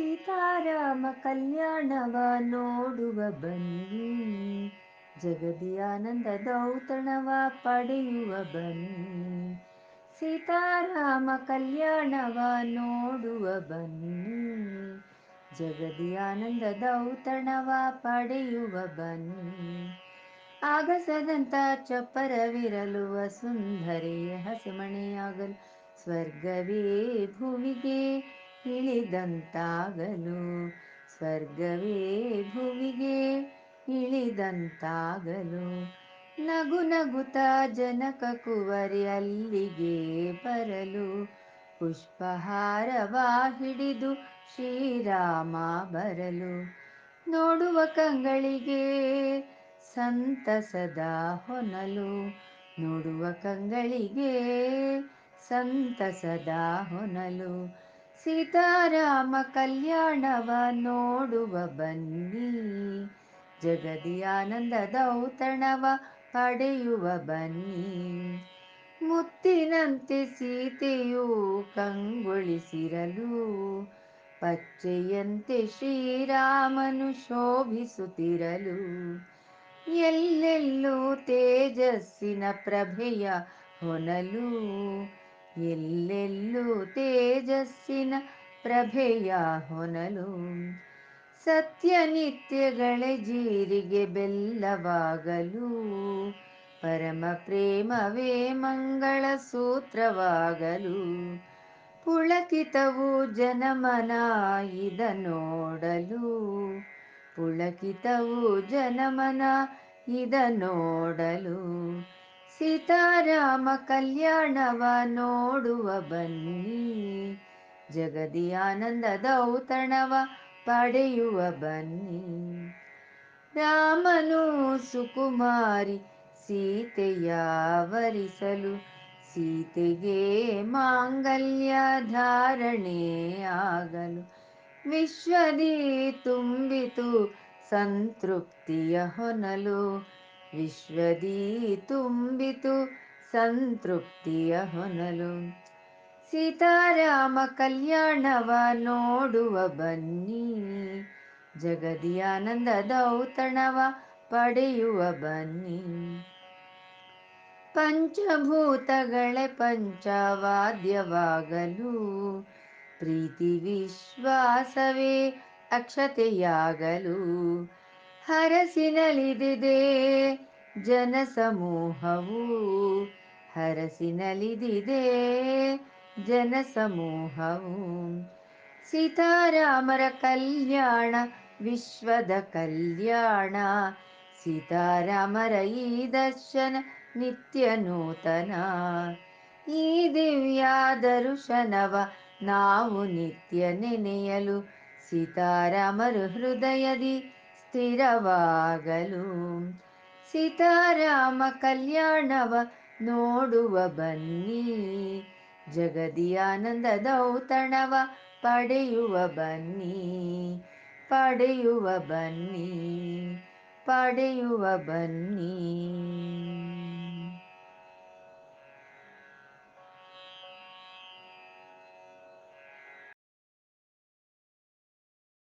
ಸೀತಾರಾಮ ಕಲ್ಯಾಣವ ನೋಡುವ ಬನ್ನಿ, ಜಗದಿಯಾನಂದ ದೌತಣವ ಪಡೆಯುವ ಬನ್ನಿ. ಸೀತಾರಾಮ ಕಲ್ಯಾಣವ ನೋಡುವ ಬನ್ನಿ, ಜಗದಿಯಾನಂದ ದೌತಣವ ಪಡೆಯುವ ಬನ್ನಿ. ಆಗಸದಂತ ಚಪ್ಪರವಿರಲು ಸುಂದರಿಯ ಹಸಿಮಣೆಯಾಗಲು ಸ್ವರ್ಗವೇ ಭುವಿಗೆ ಇಳಿದಂತಾಗಲು ಸ್ವರ್ಗವೇ ಭುವಿಗೆ ಇಳಿದಂತಾಗಲು ನಗು ನಗುತ ಜನಕ ಕುವರಿ ಅಲ್ಲಿಗೆ ಬರಲು ಪುಷ್ಪಹಾರವ ಹಿಡಿದು ಶ್ರೀರಾಮ ಬರಲು ನೋಡುವ ಕಂಗಳಿಗೆ ಸಂತಸದ ಹೊನಲು ನೋಡುವ ಕಂಗಳಿಗೆ ಸಂತಸದ ಹೊನಲು ಸೀತಾರಾಮ ಕಲ್ಯಾಣವ ನೋಡುವ ಬನ್ನಿ. ಜಗದಿ ಆನಂದದೌತಣವ ಪಡೆಯುವ ಬನ್ನಿ. ಮುತ್ತಿನಂತೆ ಸೀತೆಯು ಕಂಗೊಳಿಸಿರಲು, ಪಚ್ಚೆಯಂತೆ ಶ್ರೀರಾಮನು ಶೋಭಿಸುತ್ತಿರಲು. ಎಲ್ಲೆಲ್ಲೂ ತೇಜಸ್ಸಿನ ಪ್ರಭೆಯ ಹೊನಲು ಎಲ್ಲೆಲ್ಲೂ ತೇಜಸ್ಸಿನ ಪ್ರಭೆಯ ಹೊನಲು. ಸತ್ಯನಿತ್ಯಗಳೇ ಜೀರಿಗೆ ಬೆಲ್ಲವಾಗಲು. ಪರಮ ಪ್ರೇಮವೇ ಮಂಗಳ ಸೂತ್ರವಾಗಲು. ಪುಳಕಿತವು ಜನಮನ ಇದ ನೋಡಲು ಪುಳಕಿತವು ಜನಮನ ಇದ ನೋಡಲು ಸೀತಾರಾಮ ಕಲ್ಯಾಣವ ನೋಡುವ ಬನ್ನಿ. ಜಗದಿ ಆನಂದದೌತಣವ ಪಡೆಯುವ ಬನ್ನಿ. ರಾಮನು ಸುಕುಮಾರಿ ಸೀತೆಯಾವರಿಸಲು ಸೀತೆಗೆ ಮಾಂಗಲ್ಯ ಧಾರಣೆ ಆಗಲು ವಿಶ್ವದಿ ತುಂಬಿತು ಸಂತೃಪ್ತಿಯ ಹೊನಲು ವಿಶ್ವದಿ ತುಂಬಿತು ಸಂತೃಪ್ತಿಯ ಹೊನಲು. ಸೀತಾರಾಮ ಕಲ್ಯಾಣವ ನೋಡುವ ಬನ್ನಿ. ಜಗದಿಯಾನಂದ ದೌತಣವ ಪಡೆಯುವ ಬನ್ನಿ. ಪಂಚಭೂತಗಳೇ ಪಂಚವಾದ್ಯವಾಗಲು. ಪ್ರೀತಿ ವಿಶ್ವಾಸವೇ ಅಕ್ಷತೆಯಾಗಲು. ಹರಸಿನಲಿದಿದೆ. ಜನಸಮೂಹವು ಹರಸಿನಲಿದಿದೆ. ಜನಸಮೂಹವು ಸೀತಾರಾಮರ ಕಲ್ಯಾಣ, ವಿಶ್ವದ ಕಲ್ಯಾಣ. ಸೀತಾರಾಮರ ಈ ದರ್ಶನ ನಿತ್ಯ ನೂತನ. ಈ ದಿವ್ಯ ದರ್ಶನವ ನಾವು ನಿತ್ಯ ನೆನೆಯಲು ಸೀತಾರಾಮರು ಹೃದಯದಿ ಸ್ಥಿರವಾಗಲು ಸೀತಾರಾಮ ಕಲ್ಯಾಣವ ನೋಡುವ ಬನ್ನಿ. ಜಗದಿಯಾನಂದದೌತಣವ ಪಡೆಯುವ ಬನ್ನಿ. ಪಡೆಯುವ ಬನ್ನಿ. ಪಡೆಯುವ ಬನ್ನಿ.